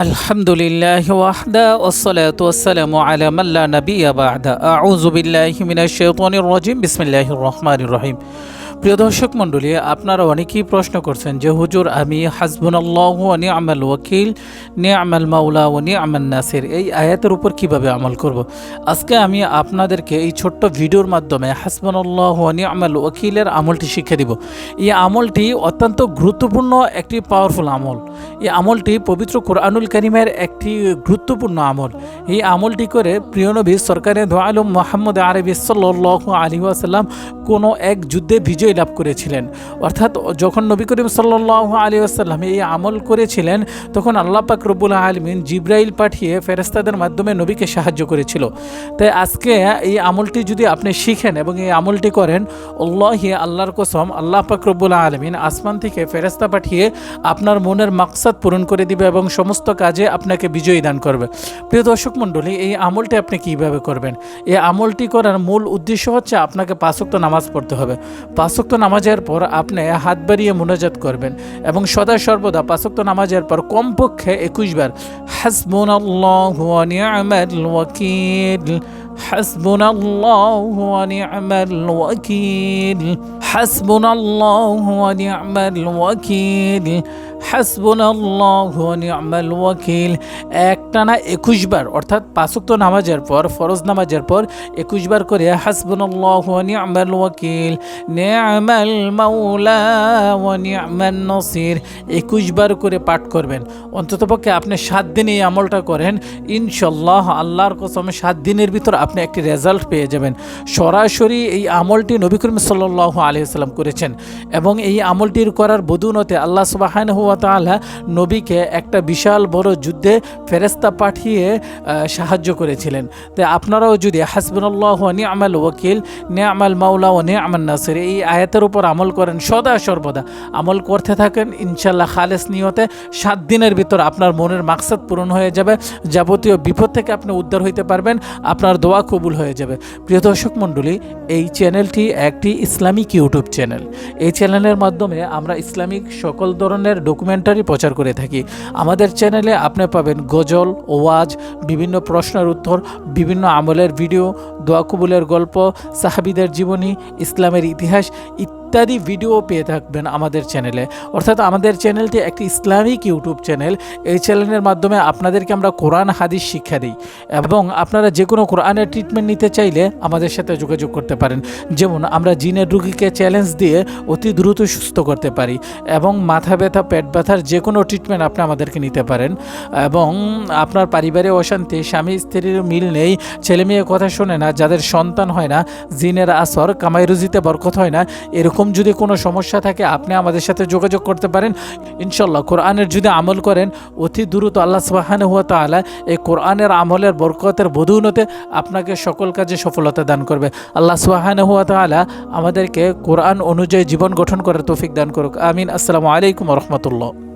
الحمد لله وحده والصلاة والسلام على من لا نبي بعد. أعوذ بالله من الشيطان الرجيم. بسم الله الرحمن الرحيم. প্রিয় দর্শক মণ্ডলী, আপনারা অনেকেই প্রশ্ন করছেন যে, হুজুর, আমি হাসবুনাল্লাহ ও নিয়ামাল ওয়াকিল, নিয়ামাল মাওলা ও নিয়ামাল নাসির। এই আয়াতের উপর কীভাবে আমল করব। আজকে আমি আপনাদেরকে এই ছোট্ট ভিডিওর মাধ্যমে হাসবুনাল্লাহ ও নিয়ামাল ওয়াকিলের আমলটি শিখে দিব। এই আমলটি অত্যন্ত গুরুত্বপূর্ণ একটি পাওয়ারফুল আমল। এই আমলটি পবিত্র কোরআনুল করিমের একটি গুরুত্বপূর্ণ আমল। এই আমলটি করে প্রিয়নবী সরকারে দোয়ালুম মোহাম্মদ আরবি সাল্লাহ আলী আসাল্লাম কোনো এক যুদ্ধে বিজয় লাভ করেছিলেন। অর্থাৎ যখন নবী করিম সাল্লাহ আলী আসাল্লাম এই আমল করেছিলেন, তখন আল্লাহ পাক রব্বুল আলমিন জিব্রাইল পাঠিয়ে ফেরেস্তাদের মাধ্যমে নবীকে সাহায্য করেছিল। তাই আজকে এই আমলটি যদি আপনি শিখেন এবং এই আমলটি করেন, আল্লাহি আল্লাহর কসম, আল্লাহ পাক রব্বুল আলমিন আসমান থেকে ফেরেস্তা পাঠিয়ে আপনার মনের মাকসাদ পূরণ করে দিবে এবং সমস্ত কাজে আপনাকে বিজয়ী দান করবে। প্রিয় দর্শক মণ্ডলী, এই আমলটি আপনি কীভাবে করবেন? এই আমলটি করার মূল উদ্দেশ্য হচ্ছে আপনাকে পাঁচক্ত নামাজ পড়তে হবে। পাঁচক্ত নামাজের পর আপনি হাত বাড়িয়ে মোনাজাত করবেন এবং সদা সর্বদা পাঁচক্ত নামাজের পর কমপক্ষে একুশ বার হাসবুন আল্লাহ حسبنا الله ونعم الوكيل حسبنا الله ونعم الوكيل হাসবুন আল্লাহ নিয়ামাল ওয়াকিল একটানা একুশ বার অর্থাৎ পাঁচক্ত নামাজের পর ফরজ নামাজের পর একুশ বার করে হাসবুন আল্লাহ নিয়ামাল ওয়াকিল নিয়ামাল মাওলা ওয়া নিয়ামান নসির একুশ বার করে পাঠ করবেন অন্ততপক্ষে আপনি সাত দিন এই আমলটা করেন ইনশাল্লাহ আল্লাহর কসম সাত দিনের ভিতর আপনি একটি রেজাল্ট পেয়ে যাবেন। সরাসরি এই আমলটি নবী করিম সাল্লাহ আলিয়াল্লাম করেছেন এবং এই আমলটির করার বদুনতে আল্লাহ সুবাহান হুয়া তালা নবীকে একটা বিশাল বড় যুদ্ধে ফেরেস্তা পাঠিয়ে সাহায্য করেছিলেন। তাই আপনারাও যদি হাসবুল্লাহ নি আমাল ওকিল নে আমাল মাওলা ও নে আমাল নাসির এই আয়াতের উপর আমল করেন সদা সর্বদা। আমল করতে থাকেন ইনশাল্লাহ খালেস নিয়তে সাত দিনের ভিতর আপনার মনের মাকসাদ পূরণ হয়ে যাবে। যাবতীয় বিপদ থেকে আপনি উদ্ধার হইতে পারবেন। আপনার দোয়া কবুল হয়ে যাবে। প্রিয় দর্শক মণ্ডলী, এই চ্যানেলটি একটি ইসলামিক ইউটিউব চ্যানেল। এই চ্যানেলের মাধ্যমে আমরা ইসলামিক সকল ধরনের ডকুমেন্টারি প্রচার করে থাকি। আমাদের চ্যানেলে আপনি পাবেন গজল, ওয়াজ, বিভিন্ন প্রশ্নের উত্তর, বিভিন্ন আমলের ভিডিও, দোয়া কবুলের গল্প, সাহাবিদের জীবনী, ইসলামের ইতিহাস ইত্যাদি ভিডিও পেয়ে থাকবেন আমাদের চ্যানেলে অর্থাৎ আমাদের চ্যানেলটি একটি ইসলামিক ইউটিউব চ্যানেল এই চ্যানেলের মাধ্যমে আপনাদেরকে আমরা কোরআন, হাদিস শিক্ষা দিই এবং আপনারা যে কোনো কোরআনের ট্রিটমেন্ট নিতে চাইলে আমাদের সাথে যোগাযোগ করতে পারেন। যেমন আমরা জিনের রুগীকে চ্যালেঞ্জ দিয়ে অতি দ্রুত সুস্থ করতে পারি এবং মাথা ব্যথা, পেট ব্যথার যে কোনো ট্রিটমেন্ট আপনি আমাদেরকে নিতে পারেন। এবং আপনার পারিবারিক অশান্তি, স্বামী স্ত্রীর মিল নেই ছেলে মেয়ে কথা শোনে না, যাদের সন্তান হয় না, জিনের আসর, কামাই রুজিতে বরকত হয় না এরকম যদি কোনো সমস্যা থাকে, আপনি আমাদের সাথে যোগাযোগ করতে পারেন। ইনশাল্লাহ কোরআনের যদি আমল করেন, অতি দ্রুত আল্লাহ সুবাহান হুয়া তালা এই কোরআনের আমলের বরকতের বধুনতে আপনাকে সকল কাজে সফলতা দান করবে। আল্লাহ সুবাহান হুয়া তালা আমাদেরকে কোরআন অনুযায়ী জীবন গঠন করার তৌফিক দান করুক। আমিন। আসসালামু আলাইকুম রহমতুল্লাহ।